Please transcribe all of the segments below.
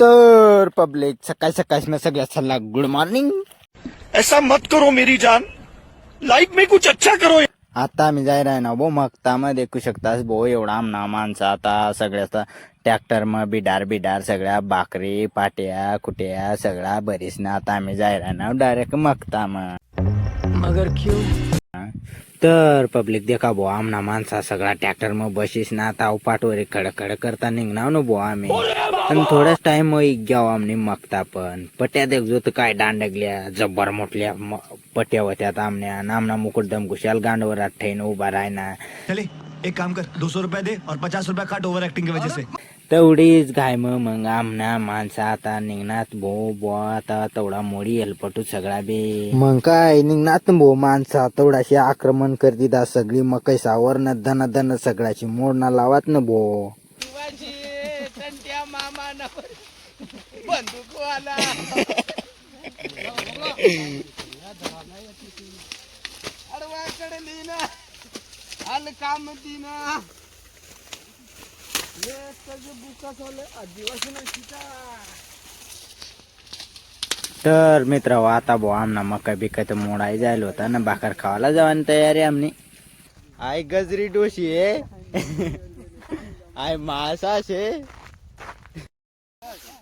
तर पब्लिक सकाळी सकाळी सगळ्यात सल्ला गुड मॉर्निंग ऐसा मत करो मेरी जान। लाइफ में कुछ अच्छा करो। आता आम्ही जाय ना भो मग देखू शकतास भो एवढा आमना माणसं आता सगळ्या ट्रॅक्टर मग बिडार बिडार सगळ्या भाकरी पाट्या कुट्या सगळ्या बरीच ना आता आम्ही जाय ना डायरेक्ट मगता मग मगर क्यों? तर पब्लिक देखा भो आमना माणसा सगळा ट्रॅक्टर मग बशीस ना आता पाठवरी खडक करता निघणार ना भो आम्ही. आणि थोडाच टाइम घ्याव आमने मगता पण. पट्या देख जो तर काय दांडगल्या जब्बर मोठल्या पट्या होत्यात आमन्या. नामना मुकुटदम कुशाल गांडवर ठेन उभा राहना. चले एक काम कर दो सौ रुपया दे और पचास रुपया काट ओवर एक्टिंग की वजह से. तेवढीच घाय मग मग आमना माणसा आता निघणार भो बो आता तेवढा मोडी हेलपटू सगळा बे. मग काय निघणार भो माणसा तेवढाशी आक्रमण करतीत आज सगळी मग कैसावर न धन धन सगळ्याची मोडना लावात ना भो. तर मित्र आता भो आमना मका बिका तर मोडाय जायला होता ना भाकर खावायला जावानी तयारी आमनी. आय गजरी डोशी आहे. आय मासा शे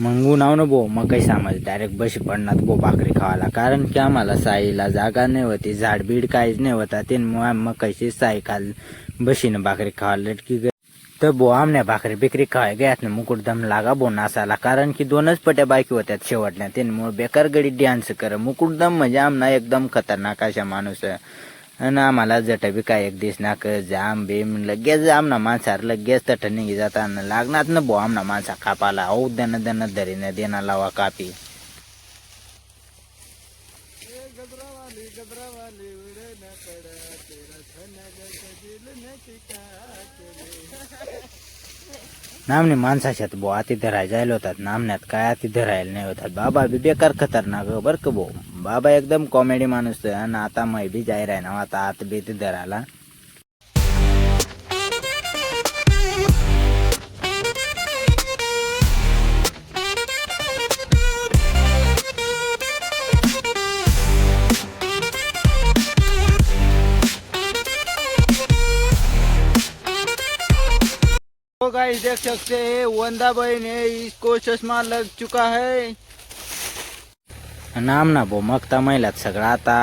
मग नाव न बो मग काही समज डायरेक्ट बशी पडणार बो भाकरी खावायला. कारण की आम्हाला साईला जागा नाही होती झाडबीड काहीच नाही होता ते मग कशी साई खाल बशीनं भाकरी खावायला लटकी ग- तर बो आमने भाकरी बिकरी खावाय गयात ना मुकुटदम लागा बो नासाला. कारण की दोनच पट्या बाकी होत्यात शेवटल्या त्यामुळे बेकार गडी डान्स कर. मुकुटदम म्हणजे आमना एकदम खतरनाक अशा माणूस आहे. आणि आम्हाला जट बी काय एक दिस नाक जाम बीम लगेच आमना माणसार लगेच तट निघी जाता न लागणार न बो आमना माणसा कापाला. औ देणं देणं धरीने देना लावा कापी. नामने माणसाशात बो आती धराय जायला होतात नामण्यात काय आती धरायला नाही होतात. बाबा बी बेकार खतरनाक हो बरं बर का भाऊ बाबा एकदम कॉमेडी माणूस आणि आता मै बी जाय राय ना आता आत बी ते धरायला. देख सकते हैं वंदा भाई ने इसको चश्मा लग चुका है। नाम ना भो मकता महिलात सगळा आता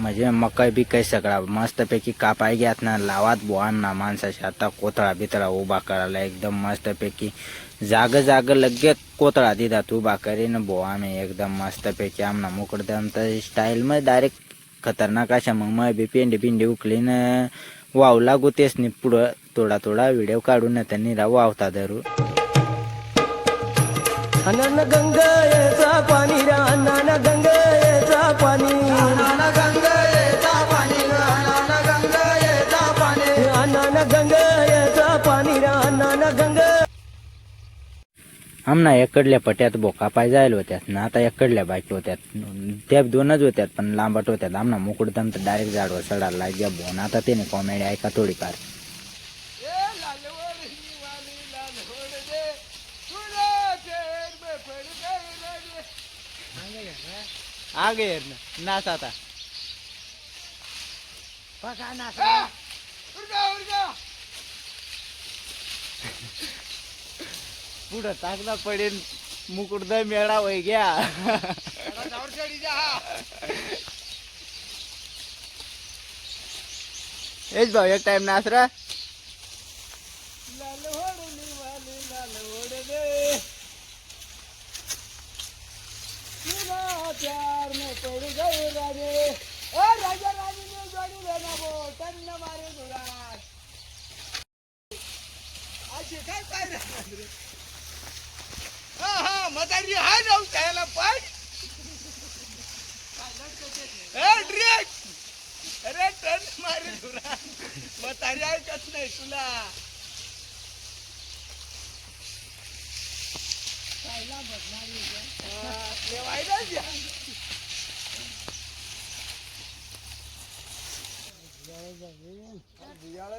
म्हणजे मकई बी काही सगळा मस्तपैकी कापाय घ्यात ना लावात भो ना माणसाशी आता कोथळा बितळा उभा करायला एकदम मस्तपैकी जाग जाग लगे कोथळा दिदात उभा करीन भो आम्ही एकदम मस्तपैकी आमना मुकडदम तर स्टाईल मध्ये डायरेक्ट खतरनाक अशा मग मग बी पेंडी पिंडी उकलीन वाव लागू तेच नि पुढं थोडा थोडा व्हिडिओ काढून त्यांनी राव वावता धरू अनन गंगेचा पाणी रा अनन गंगेचा पाणी. अनन गंगेचा पाणी रा अनन गंग आमना एकडल्या पट्यात बोका पाय जायला होत्यात ना आता एकडल्या बाकी होत्यात. त्या दोनच होत्यात पण लांबट होत्यात. आमना मुकुडदम तर डायरेक्ट झाडवर सडायला लागल्या. बोन आता त्याने कॉमेडी ऐका थोडीफार. आगे नाच आता पुढं चांगला पडेल मुकुटद मेळा वय घ्या हेच भाऊ एक टाइम नाच रा? हा हा मदारी हाय जाऊ त्याला पाय ए, ड्रेक. अरे तन मारे तुला म्हातारी ऐकत नाही तुला. हा, ठेवायला द्या. बियाणं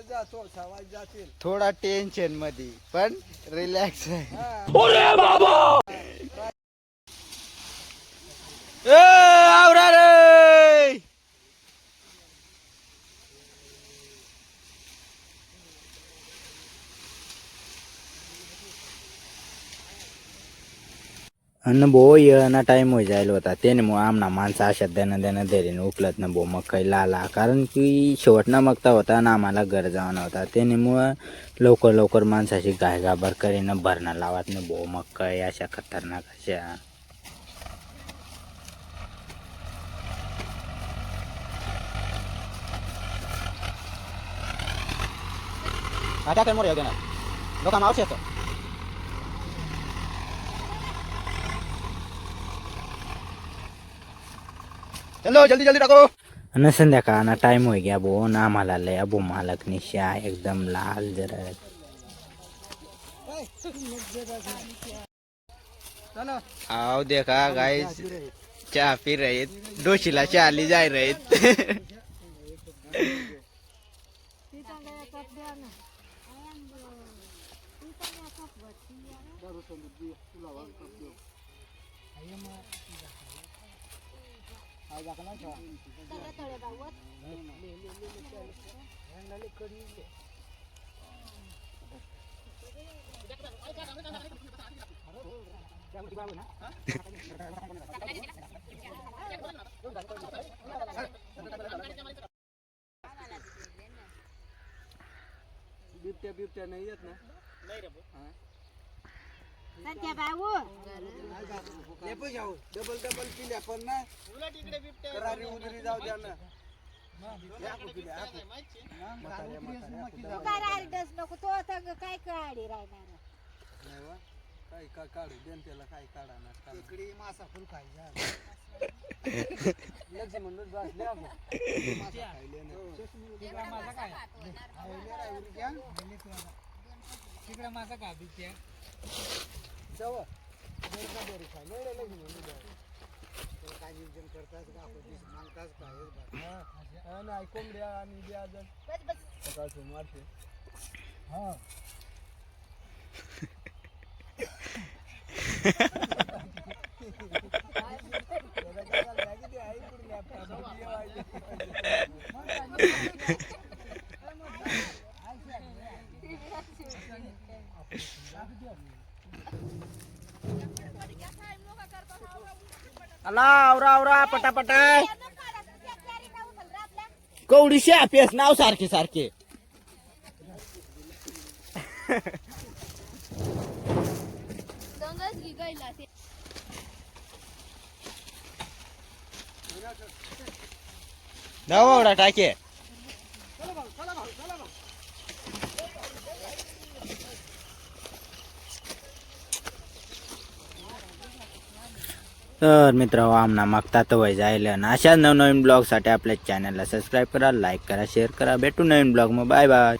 जातो सवाय जातील थोडा टेन्शनमध्ये पण रिलॅक्स आहे. बाबा आवरा रे अन्न भो येणा टाइम हो जायला होता त्याने मग आमना माणसं अशा देणं देणं धरीने उकलत ना भो मग काही लाला कारण की शेवट ना मागता होता ना आम्हाला घर जावं होता त्याने मग लवकर लवकर माणसाची गाय गाबर करीनं भरणं लावत ना भो मग काही अशा खतरनाक अशा आता काय मोर ना चलो जल्दी जल्दी रखो आणि संध्याकाळना टाइम हो गया भो ना आम्हाला लय अबो मालक निशा एकदम लाल जरा आओ देखा गाइस चहा पी रहे डोशीला चहा ली जाय रहे. बिबट्या बिबट्या नाही येत ना सध्या भाऊ लेपो जाऊ डबल डबल पिल्या पण ना करारी उदरी जाऊ द्या ना. काय राहिलंस नको तो संग काय काढी राहणार? काय काय काढू देन त्याला काय काढा ना इकडे मासा फुल खायचा लक्ष म्हणून बसले आपण खायले तिकडे मासा का बिच्या जाऊ काय नियोजन करतास का आपण मागताच काय नाही कोंबड्या आणि द्या जण बस बस सकाळचं मारते हा. पटापटा कवडीशे अपेस नाव सारखे सारखे. दवडा टाके. तर मित्र आमना मागता तर वय जायला आणि अशाच नवनवीन ब्लॉगसाठी आपल्या चॅनलला सबस्क्राईब करा लाईक करा शेअर करा. भेटू नवीन ब्लॉग मग. Bye bye